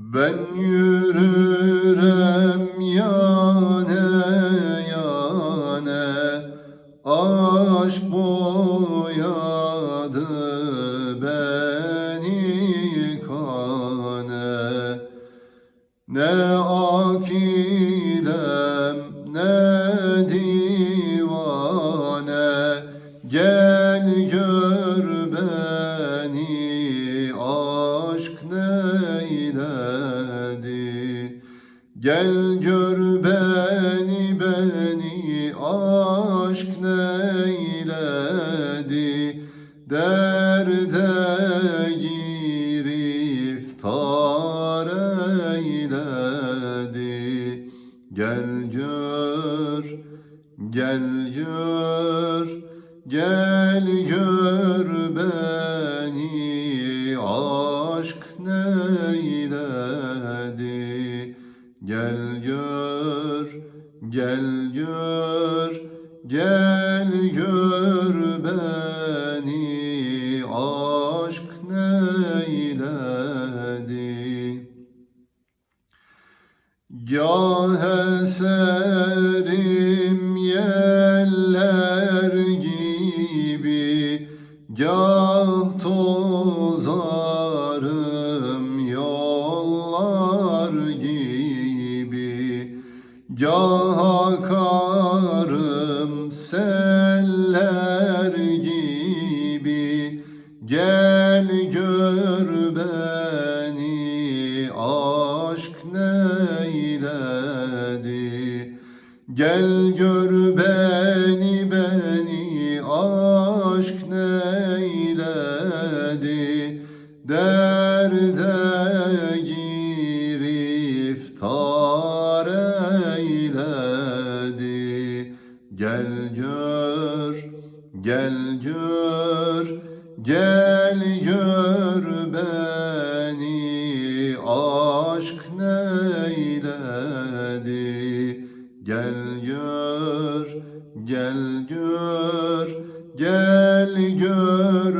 Ben yürürem yane yane Aşk boyadı beni kane. Ne akilem ne divane Gel aşk neyledi? Gel gör beni beni aşk neyledi? Derde giriftar eyledi. Gel gör, gel gör, gel gör beni Gel gör, gel gör, gel gör beni. Aşk neyledi? Gah eserim yeller gibi Gah tozarım Gah akarım seller gibi. Gel gör beni aşk neyledi? Gel gör beni beni aşk neyledi? Derde giriftar Gel gör, gel gör, gel gör beni. Aşk neyledi? Gel gör, gel gör, gel gör